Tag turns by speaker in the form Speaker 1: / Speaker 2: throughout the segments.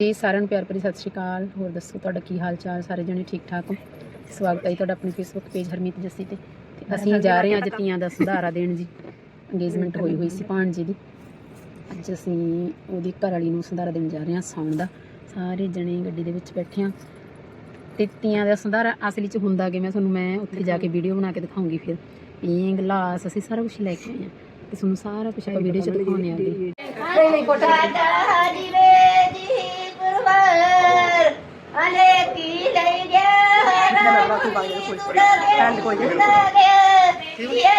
Speaker 1: ਜੀ ਸਾਰਿਆਂ ਨੂੰ ਪਿਆਰ ਭਰੀ ਸਤਿ ਸ਼੍ਰੀ ਅਕਾਲ। ਹੋਰ ਦੱਸੋ ਤੁਹਾਡਾ ਕੀ ਹਾਲ ਚਾਲ ਸਾਰੇ ਜਣੇ ਠੀਕ ਠਾਕ ਹੋ? ਸਵਾਗਤ ਹੈ ਜੀ ਤੁਹਾਡਾ ਆਪਣੇ ਫੇਸਬੁੱਕ ਪੇਜ ਹਰਮੀਤ ਜੱਸੀ ਤੇ। ਤੇ ਅਸੀਂ ਜਾ ਰਹੇ ਹਾਂ ਅੱਜ ਤੀਆਂ ਦਾ ਸੁਧਾਰਾ ਦੇਣ ਜੀ। ਅੰਗੇਜਮੈਂਟ ਹੋਈ ਹੋਈ ਸੀ ਭਾਣ ਜੀ ਦੀ। ਅੱਜ ਅਸੀਂ ਉਹਦੀ ਘਰ ਵਾਲੀ ਨੂੰ ਸੁਧਾਰਾ ਦੇਣ ਜਾ ਰਹੇ ਹਾਂ ਸਾਉਣ ਦਾ। ਸਾਰੇ ਜਣੇ ਗੱਡੀ ਦੇ ਵਿੱਚ ਬੈਠੇ ਹਾਂ। ਤੇ ਤੀਆਂ ਦਾ ਸੁਧਾਰਾ ਅਸਲੀ ਚ ਹੁੰਦਾ ਕਿ ਮੈਂ ਤੁਹਾਨੂੰ ਮੈਂ ਉੱਥੇ ਜਾ ਕੇ ਵੀਡੀਓ ਬਣਾ ਕੇ ਦਿਖਾਉਂਗੀ ਫਿਰ। ਇਹ ਗਲਾਸ ਅਸੀਂ ਸਾਰਾ ਕੁਝ ਲੈ ਕੇ ਆਏ ਹਾਂ। ਤੇ ਤੁਹਾਨੂੰ ਸਾਰਾ ਕੁਝ ਆਪਾਂ ਵੀਡੀਓ ਚ ਦਿਖਾਉਣੇ ਆਗੇ।
Speaker 2: पुरवर अले की ले गया
Speaker 1: ਚੱਲ ਕੋਈ ਜਾ।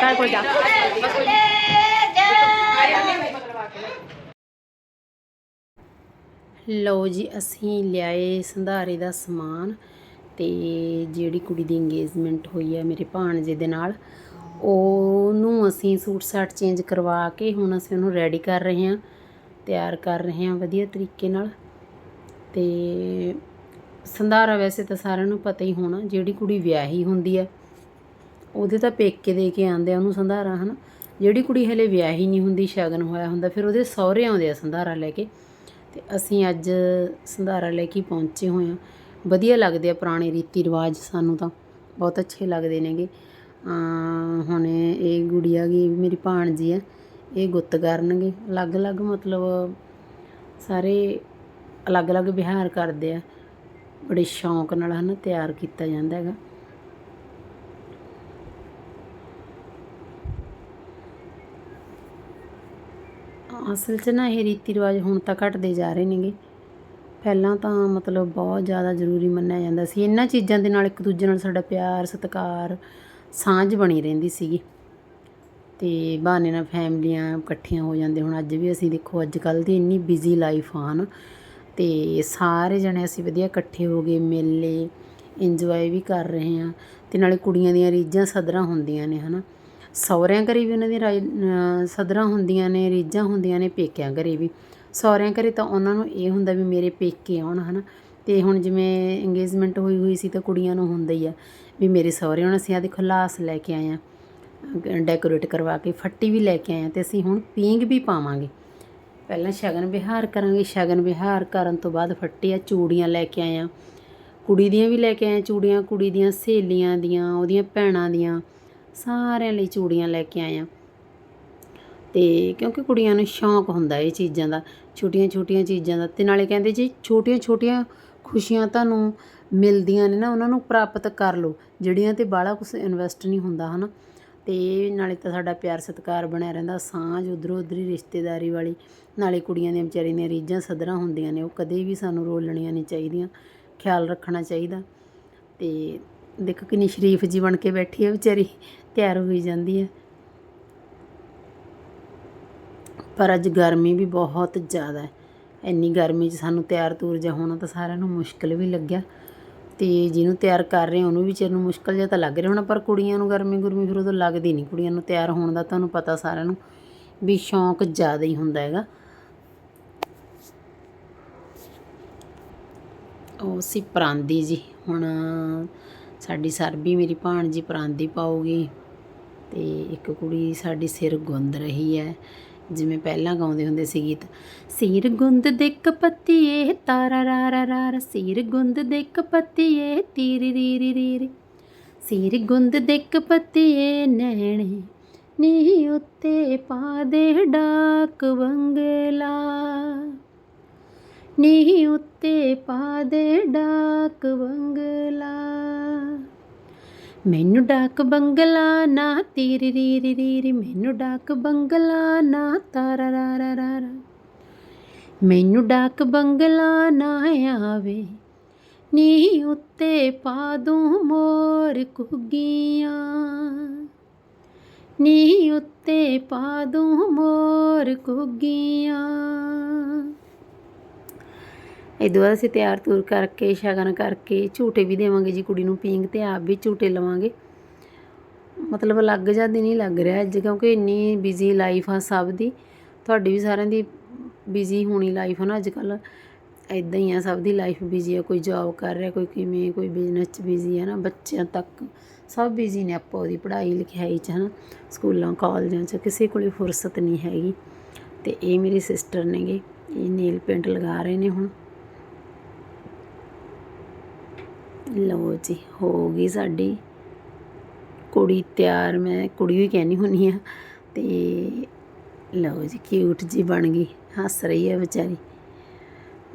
Speaker 1: ਚੱਲ ਕੋਈ ਜਾ। ਲਓ ਜੀ ਅਸੀਂ ਲਿਆਏ ਸੰਧਾਰੇ ਦਾ ਸਮਾਨ ਤੇ ਜਿਹੜੀ ਕੁੜੀ ਦੀ ਇੰਗੇਜਮੈਂਟ ਹੋਈ ਹੈ ਮੇਰੇ ਭਾਣਜੇ ਦੇ ਨਾਲ ਉਹਨੂੰ ਅਸੀਂ ਸੂਟ ਸਾਟ ਚੇਂਜ ਕਰਵਾ ਕੇ ਹੁਣ ਅਸੀਂ ਉਹਨੂੰ ਰੈਡੀ ਕਰ ਰਹੇ ਹਾਂ ਤਿਆਰ ਕਰ ਰਹੇ ਹਾਂ ਵਧੀਆ ਤਰੀਕੇ ਨਾਲ ਤੇ ਸੰਧਾਰਾ ਵੈਸੇ ਤਾਂ ਸਾਰਿਆਂ ਨੂੰ ਪਤਾ ਹੀ ਹੋਣਾ, ਜਿਹੜੀ ਕੁੜੀ ਵਿਆਹੀ ਹੁੰਦੀ ਹੈ ਉਹਦੇ ਤਾਂ ਪੇਕੇ ਦੇ ਕੇ ਆਂਦੇ ਆ ਉਹਨੂੰ ਸੰਧਾਰਾ, ਹਨ? ਜਿਹੜੀ ਕੁੜੀ ਹਲੇ ਵਿਆਹੀ ਨਹੀਂ ਹੁੰਦੀ, ਸ਼ਗਨ ਹੋਇਆ ਹੁੰਦਾ, ਫਿਰ ਉਹਦੇ ਸਹੁਰੇ ਆਉਂਦੇ ਆ ਸੰਧਾਰਾ ਲੈ ਕੇ। ਤੇ ਅਸੀਂ ਅੱਜ ਸੰਧਾਰਾ ਲੈ ਕੇ ਪਹੁੰਚੇ ਹੋਏ ਹਾਂ ਵਧੀਆ ਲੱਗਦੇ ਆ ਪੁਰਾਣੇ ਰੀਤੀ ਰਿਵਾਜ ਸਾਨੂੰ ਤਾਂ, ਬਹੁਤ ਅੱਛੇ ਲੱਗਦੇ ਨੇਗੇ। ਅਮ ਹੁਣ ਇਹ ਗੁੜੀਆ ਗੀ, ਮੇਰੀ ਭਾਣਜੀ ਆ, ਇਹ ਗੁੱਤ ਕਰਨਗੇ, ਅਲੱਗ-ਅਲੱਗ ਮਤਲਬ ਸਾਰੇ ਅਲੱਗ-ਅਲੱਗ ਵਿਹਾਰ ਕਰਦੇ ਆ। ਬੜੇ ਸ਼ੌਂਕ ਨਾਲ ਹਨ ਤਿਆਰ ਕੀਤਾ ਜਾਂਦਾ ਹੈਗਾ। ਅਸਲ 'ਚ ਨਾ ਇਹ ਰੀਤੀ ਰਿਵਾਜ ਹੁਣ ਤਾਂ ਘਟਦੇ ਜਾ ਰਹੇ ਨੇਗੇ। ਪਹਿਲਾਂ ਤਾਂ ਮਤਲਬ ਬਹੁਤ ਜ਼ਿਆਦਾ ਜ਼ਰੂਰੀ ਮੰਨਿਆ ਜਾਂਦਾ ਸੀ। ਇਹਨਾਂ ਚੀਜ਼ਾਂ ਦੇ ਨਾਲ ਇੱਕ ਦੂਜੇ ਨਾਲ ਸਾਡਾ ਪਿਆਰ, ਸਤਿਕਾਰ, ਸਾਂਝ ਬਣੀ ਰਹਿੰਦੀ ਸੀਗੀ। ਤੇ ਬਹਾਨੇ ਨਾਲ ਫੈਮਲੀਆਂ ਇਕੱਠੀਆਂ ਹੋ ਜਾਂਦੇ। ਹੁਣ ਅੱਜ ਵੀ ਅਸੀਂ ਦੇਖੋ, ਅੱਜ ਕੱਲ ਦੀ ਇੰਨੀ ਬਿਜ਼ੀ ਲਾਈਫ ਆ ਹਨ। ਅਤੇ ਸਾਰੇ ਜਣੇ ਅਸੀਂ ਵਧੀਆ ਇਕੱਠੇ ਹੋ ਗਏ, ਮੇਲੇ ਇੰਜੋਏ ਵੀ ਕਰ ਰਹੇ ਹਾਂ ਅਤੇ ਨਾਲੇ ਕੁੜੀਆਂ ਦੀਆਂ ਰੀਝਾਂ ਸਦਰਾਂ ਹੁੰਦੀਆਂ ਨੇ ਹੈ ਨਾ ਸਹੁਰਿਆਂ ਘਰ ਵੀ ਉਹਨਾਂ ਦੀਆਂ ਰਾਈ- ਅਹ ਸਦਰਾਂ ਹੁੰਦੀਆਂ ਨੇ, ਰੀਝਾਂ ਹੁੰਦੀਆਂ ਨੇ, ਪੇਕਿਆਂ ਘਰ ਵੀ। ਸਹੁਰਿਆਂ ਘਰ ਤਾਂ ਉਹਨਾਂ ਨੂੰ ਇਹ ਹੁੰਦਾ ਵੀ ਮੇਰੇ ਪੇਕੇ ਆਉਣ ਹੈ ਨਾ ਅਤੇ ਹੁਣ ਜਿਵੇਂ ਇੰਗੇਜਮੈਂਟ ਹੋਈ ਹੋਈ ਸੀ ਤਾਂ ਕੁੜੀਆਂ ਨੂੰ ਹੁੰਦਾ ਹੀ ਆ ਵੀ ਮੇਰੇ ਸਹੁਰੇ ਹੁਣ ਅਸੀਂ ਆਦੇ ਖੁਲਾਸ ਲੈ ਕੇ ਆਏ ਹਾਂ ਡੈਕੋਰੇਟ ਕਰਵਾ ਕੇ, ਫੱਟੀ ਵੀ ਲੈ ਕੇ ਆਏ ਹਾਂ ਅਤੇ ਅਸੀਂ ਹੁਣ ਪੀਂਘ ਵੀ ਪਾਵਾਂਗੇ। ਪਹਿਲਾਂ ਸ਼ਗਨ ਵਿਹਾਰ ਕਰਾਂਗੇ। ਸ਼ਗਨ ਵਿਹਾਰ ਕਰਨ ਤੋਂ ਬਾਅਦ ਫੱਟੀਆਂ ਚੂੜੀਆਂ ਲੈ ਕੇ ਆਇਆ ਕੁੜੀ ਦੀਆਂ ਵੀ ਲੈ ਕੇ ਆਇਆ ਚੂੜੀਆਂ, ਕੁੜੀ ਦੀਆਂ ਸਹੇਲੀਆਂ ਦੀਆਂ, ਉਹਦੀਆਂ ਭੈਣਾਂ ਦੀਆਂ, ਸਾਰਿਆਂ ਲਈ ਚੂੜੀਆਂ ਲੈ ਕੇ ਆਇਆ ਆ। ਤੇ ਕਿਉਂਕਿ ਕੁੜੀਆਂ ਨੂੰ ਸ਼ੌਂਕ ਹੁੰਦਾ ਇਹ ਚੀਜ਼ਾਂ ਦਾ, ਛੋਟੀਆਂ ਛੋਟੀਆਂ ਚੀਜ਼ਾਂ ਦਾ। ਤੇ ਨਾਲੇ ਕਹਿੰਦੇ ਜੀ, ਛੋਟੀਆਂ ਛੋਟੀਆਂ ਖੁਸ਼ੀਆਂ ਤੁਹਾਨੂੰ ਮਿਲਦੀਆਂ ਨੇ ਨਾ, ਉਹਨਾਂ ਨੂੰ ਪ੍ਰਾਪਤ ਕਰ ਲਓ। ਜਿਹੜੀਆਂ ਤੇ ਬਾਹਲਾ ਕੁਝ ਇਨਵੈਸਟ ਨਹੀਂ ਹੁੰਦਾ, ਹਨਾ? ਅਤੇ ਨਾਲੇ ਤਾਂ ਸਾਡਾ ਪਿਆਰ ਸਤਿਕਾਰ ਬਣਿਆ ਰਹਿੰਦਾ, ਸਾਂਝ ਉਧਰੋਂ ਉਧਰੀ ਰਿਸ਼ਤੇਦਾਰੀ ਵਾਲੀ। ਨਾਲੇ ਕੁੜੀਆਂ ਦੀਆਂ ਵਿਚਾਰੀਆਂ ਦੀਆਂ ਰੀਝਾਂ ਸਦਰਾਂ ਹੁੰਦੀਆਂ ਨੇ, ਉਹ ਕਦੇ ਵੀ ਸਾਨੂੰ ਰੋਲਣੀਆਂ ਨਹੀਂ ਚਾਹੀਦੀਆਂ, ਖਿਆਲ ਰੱਖਣਾ ਚਾਹੀਦਾ। ਅਤੇ ਦੇਖੋ ਕਿੰਨੀ ਸ਼ਰੀਫ ਜੀ ਬਣ ਕੇ ਬੈਠੀ ਹੈ ਵਿਚਾਰੀ, ਤਿਆਰ ਹੋਈ ਜਾਂਦੀ ਹੈ ਪਰ ਅੱਜ ਗਰਮੀ ਵੀ ਬਹੁਤ ਜ਼ਿਆਦਾ ਹੈ। ਇੰਨੀ ਗਰਮੀ 'ਚ ਸਾਨੂੰ ਤਿਆਰ ਤੂਰ ਜਾ ਹੋਣਾ ਤਾਂ ਸਾਰਿਆਂ ਨੂੰ ਮੁਸ਼ਕਲ ਵੀ ਲੱਗਿਆ। ਤੇ ਜਿਹਨੂੰ ਤਿਆਰ ਕਰ ਰਹੇ ਉਹਨੂੰ ਵੀ ਚਿਰ ਨੂੰ ਮੁਸ਼ਕਲ ਜਿਹਾ ਤਾਂ ਲੱਗ ਰਿਹਾ ਹੋਣਾ, ਪਰ ਕੁੜੀਆਂ ਨੂੰ ਗਰਮੀ ਗੁਰਮੀ ਫਿਰ ਉਦੋਂ ਲੱਗਦੀ ਨਹੀਂ। ਕੁੜੀਆਂ ਨੂੰ ਤਿਆਰ ਹੋਣ ਦਾ ਤੁਹਾਨੂੰ ਪਤਾ ਸਾਰਿਆਂ ਨੂੰ ਵੀ ਸ਼ੌਂਕ ਜ਼ਿਆਦਾ ਹੀ ਹੁੰਦਾ ਹੈਗਾ। ਉਹ ਸੀ ਪਰਾਂਦੀ ਜੀ, ਹੁਣ ਸਾਡੀ ਸਰਬੀ ਮੇਰੀ ਭਾਣ ਜੀ ਪਰਾਂਦੀ ਪਾਉਗੀ ਤੇ ਇੱਕ ਕੁੜੀ ਸਾਡੀ ਸਿਰ ਗੁੰਦ ਰਹੀ ਹੈ। ਜਿਵੇਂ ਪਹਿਲਾਂ ਗਾਉਂਦੇ ਹੁੰਦੇ ਸੀ ਗੀਤ, ਸਿਰ ਗੁੰਦ ਦੇ ਕਪੱਤੀਏ ਤਾਰਾ ਰਾ ਰਾ ਰਾ ਰਾ, ਸਿਰ ਗੁੰਦ ਦੇ ਕਪੱਤੀਏ ਤੀਰੀ ਰੀ ਰੀ ਰੀ ਰੀ। ਸਿਰ ਗੁੰਦ ਦੇ ਕਪੱਤੀਏ ਨੈਣੇ ਨੀ ਉੱਤੇ ਪਾ ਦੇ ਡਾਕ ਬੰਗਲਾ ਨੀ ਉੱਤੇ ਪਾ ਦੇ ਡਾਕ ਬੰਗਲਾ ਮੈਨੂੰ ਡਾਕ ਬੰਗਲਾ ਨਾ ਤੀਰੀ ਰੀ ਰੀ ਰੀ ਰੀ, ਮੈਨੂੰ ਡਾਕ ਬੰਗਲਾ ਨਾ ਤਾਰਾ ਰਾ ਰਾ ਰਾ ਮੈਨੂੰ ਡਾਕ ਬੰਗਲਾ ਨਾ ਆਵੇ ਨੀ ਉੱਤੇ ਪਾ ਦੂੰ ਮੋਰ ਕੁਗੀਆਂ ਨੀ ਉੱਤੇ ਪਾ ਦੂੰ ਮੋਰ ਕੁਗੀਆਂ ਇਦੋਂ ਬਾਅਦ ਅਸੀਂ ਤਿਆਰ ਤੁਰ ਕਰਕੇ, ਸ਼ਗਨ ਕਰਕੇ ਝੂਟੇ ਵੀ ਦੇਵਾਂਗੇ ਜੀ ਕੁੜੀ ਨੂੰ ਪੀਂਘ ਤੇ ਆਪ ਵੀ ਝੂਟੇ ਲਵਾਂਗੇ। ਮਤਲਬ ਲੱਗ ਦਿਨ ਹੀ ਲੱਗ ਰਿਹਾ ਅੱਜ ਕਿਉਂਕਿ ਇੰਨੀ ਬਿਜ਼ੀ ਲਾਈਫ ਆ ਸਭ ਦੀ। ਤੁਹਾਡੀ ਵੀ ਸਾਰਿਆਂ ਦੀ ਬਿਜ਼ੀ ਹੋਣੀ ਲਾਈਫ ਹੈ ਨਾ ਅੱਜ ਕੱਲ ਇਦਾਂ ਹੀ ਆ, ਸਭ ਦੀ ਲਾਈਫ ਬਿਜ਼ੀ ਆ, ਕੋਈ ਜੌਬ ਕਰ ਰਿਹਾ, ਕੋਈ ਕਿਵੇਂ, ਕੋਈ ਬਿਜ਼ਨਸ 'ਚ ਬਿਜ਼ੀ ਹੈ ਨਾ, ਬੱਚਿਆਂ ਤੱਕ ਸਭ ਬਿਜ਼ੀ ਨੇ ਆਪੋ ਦੀ, ਪੜ੍ਹਾਈ ਲਿਖਾਈ 'ਚ ਹੈ ਨਾ ਸਕੂਲਾਂ, ਕਾਲਜਾਂ 'ਚ, ਕਿਸੇ ਕੋਲੇ ਫੁਰਸਤ ਨਹੀਂ ਹੈਗੀ। ਤੇ ਇਹ ਮੇਰੀ ਸਿਸਟਰ ਨੇਗੇ, ਇਹ ਨੀਲ ਪੇਂਟ ਲਗਾ ਰਹੇ ਨੇ ਹੁਣ। ਲਓ ਜੀ, ਹੋ ਗਈ ਸਾਡੀ ਕੁੜੀ ਤਿਆਰ, ਮੈਂ ਕੁੜੀ ਵੀ ਕਹਿੰਦੀ ਹੁੰਨੀ ਆ ਤੇ ਲਓ ਜੀ ਕਿਊਟ ਜੀ ਬਣ ਗਈ, ਹੱਸ ਰਹੀ ਹੈ ਵਿਚਾਰੀ।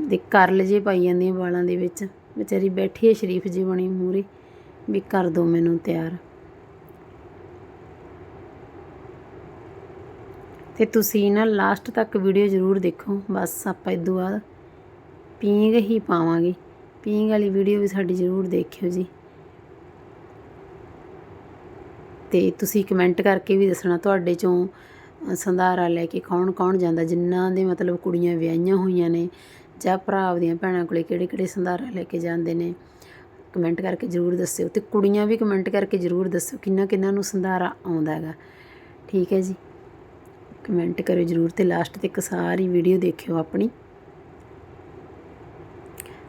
Speaker 1: ਦੇ ਕਰਲ ਜੇ ਪਾਈ ਜਾਂਦੀਆਂ ਵਾਲਾਂ ਦੇ ਵਿੱਚ, ਵਿਚਾਰੀ ਬੈਠੀ ਹੈ ਸ਼ਰੀਫ ਜੀ ਬਣੀ ਮੂਰੇ ਵੀ ਕਰ ਦੋ ਮੈਨੂੰ ਤਿਆਰ। ਤੇ ਤੁਸੀਂ ਨਾ ਲਾਸਟ ਤੱਕ ਵੀਡੀਓ ਜ਼ਰੂਰ ਦੇਖੋ, ਬਸ ਆਪਾਂ ਇਦੋਂ ਬਾਅਦ ਪੀਂਘ ਹੀ ਪਾਵਾਂਗੇ। ਪੀਂਗ ਵਾਲੀ ਵੀਡੀਓ ਵੀ ਸਾਡੀ ਜ਼ਰੂਰ ਦੇਖਿਓ ਜੀ। ਤੇ ਤੁਸੀਂ ਕਮੈਂਟ ਕਰਕੇ ਵੀ ਦੱਸਣਾ ਤੁਹਾਡੇ ਚੋਂ ਸੰਧਾਰਾ ਲੈ ਕੇ ਕੌਣ ਕੌਣ ਜਾਂਦਾ ਜਿਨ੍ਹਾਂ ਦੇ ਮਤਲਬ ਕੁੜੀਆਂ ਵਿਆਹੀਆਂ ਹੋਈਆਂ ਨੇ, ਜਾਂ ਭਰਾ ਆਪਦੀਆਂ ਭੈਣਾਂ ਕੋਲੇ ਕਿਹੜੇ ਕਿਹੜੇ ਸੰਧਾਰਾ ਲੈ ਕੇ ਜਾਂਦੇ ਨੇ ਕਮੈਂਟ ਕਰਕੇ ਜ਼ਰੂਰ ਦੱਸਿਓ। ਤੇ ਕੁੜੀਆਂ ਵੀ ਕਮੈਂਟ ਕਰਕੇ ਜ਼ਰੂਰ ਦੱਸਿਓ ਕਿੰਨਾ ਕਿੰਨਾ ਨੂੰ ਸੰਧਾਰਾ ਆਉਂਦਾ ਹੈਗਾ। ਠੀਕ ਹੈ ਜੀ। ਕਮੈਂਟ ਕਰਿਓ ਜ਼ਰੂਰ ਤੇ ਲਾਸਟ ਤੱਕ ਸਾਰੀ ਵੀਡੀਓ ਦੇਖਿਓ ਆਪਣੀ।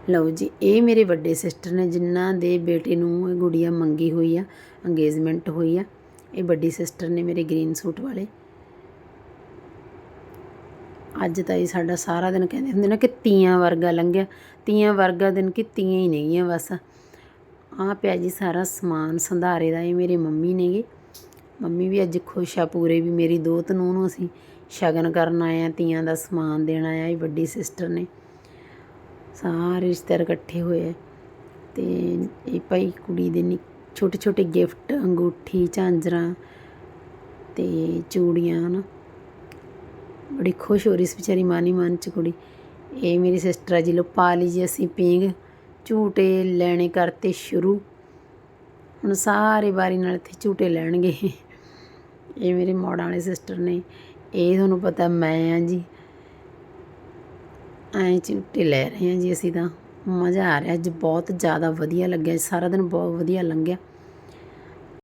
Speaker 1: ਲਓ ਜੀ, ਇਹ ਮੇਰੇ ਵੱਡੇ ਸਿਸਟਰ ਨੇ ਜਿਨ੍ਹਾਂ ਦੇ ਬੇਟੇ ਨੂੰ ਇਹ ਗੁੜੀਆ ਮੰਗੀ ਹੋਈ ਆ ਅੰਗੇਜਮੈਂਟ ਹੋਈ ਆ। ਇਹ ਵੱਡੀ ਸਿਸਟਰ ਨੇ ਮੇਰੇ ਗ੍ਰੀਨ ਸੂਟ ਵਾਲੇ। ਅੱਜ ਤਾਂ ਇਹ ਸਾਡਾ ਸਾਰਾ ਦਿਨ ਕਹਿੰਦੇ ਹੁੰਦੇ ਨਾ ਕਿ ਤੀਆਂ ਵਰਗਾ ਲੰਘਿਆ। ਤੀਆਂ ਵਰਗਾ ਦਿਨ ਕਿ ਤੀਆਂ ਹੀ ਨੇਗੀਆਂ ਬਸ। ਆਹ ਪਿਆ ਜੀ ਸਾਰਾ ਸਮਾਨ ਸੰਧਾਰੇ ਦਾ, ਇਹ ਮੇਰੇ ਮੰਮੀ ਨੇਗੇ। ਮੰਮੀ ਵੀ ਅੱਜ ਖੁਸ਼ ਆ ਪੂਰੇ ਵੀ ਮੇਰੀ ਦੋਤ ਨੂੰ ਨੂੰ ਅਸੀਂ ਸ਼ਗਨ ਕਰਨ ਆਏ ਆ, ਤੀਆਂ ਦਾ ਸਮਾਨ ਦੇਣ ਆਇਆ ਇਹ ਵੱਡੀ ਸਿਸਟਰ ਨੇ। ਸਾਰੇ ਰਿਸ਼ਤੇਦਾਰ ਇਕੱਠੇ ਹੋਏ ਆ। ਤੇ ਇਹ ਭਾਈ ਕੁੜੀ ਦੇ ਨਿ, ਛੋਟੇ ਛੋਟੇ ਗਿਫਟ, ਅੰਗੂਠੀ, ਝਾਂਜਰਾਂ ਤੇ ਚੂੜੀਆਂ ਹਨ। ਬੜੀ ਖੁਸ਼ ਹੋ ਰਹੀ ਸੀ ਵਿਚਾਰੀ ਮਾਨੀ ਮਨ ਚ ਕੁੜੀ। ਇਹ ਮੇਰੀ ਸਿਸਟਰ ਆ ਜੀ ਲੋ ਪਾ ਲਈ ਜੀ ਅਸੀਂ ਪੀਂਗ ਝੂਟੇ ਲੈਣੇ ਕਰਤੇ ਸ਼ੁਰੂ। ਹੁਣ ਸਾਰੇ ਵਾਰੀ ਨਾਲ ਇੱਥੇ ਝੂਟੇ ਲੈਣਗੇ। ਇਹ ਮੇਰੇ ਮੋੜਾਂ ਵਾਲੇ ਸਿਸਟਰ ਨੇ। ਇਹ ਤੁਹਾਨੂੰ ਪਤਾ ਮੈਂ ਆ ਜੀ। ਐਂ ਝੂਟੇ ਲੈ ਰਹੇ ਹਾਂ ਜੀ ਅਸੀਂ ਤਾਂ। ਮਜ਼ਾ ਆ ਰਿਹਾ, ਅੱਜ ਬਹੁਤ ਜ਼ਿਆਦਾ ਵਧੀਆ ਲੱਗਿਆ, ਸਾਰਾ ਦਿਨ ਬਹੁਤ ਵਧੀਆ ਲੰਘਿਆ।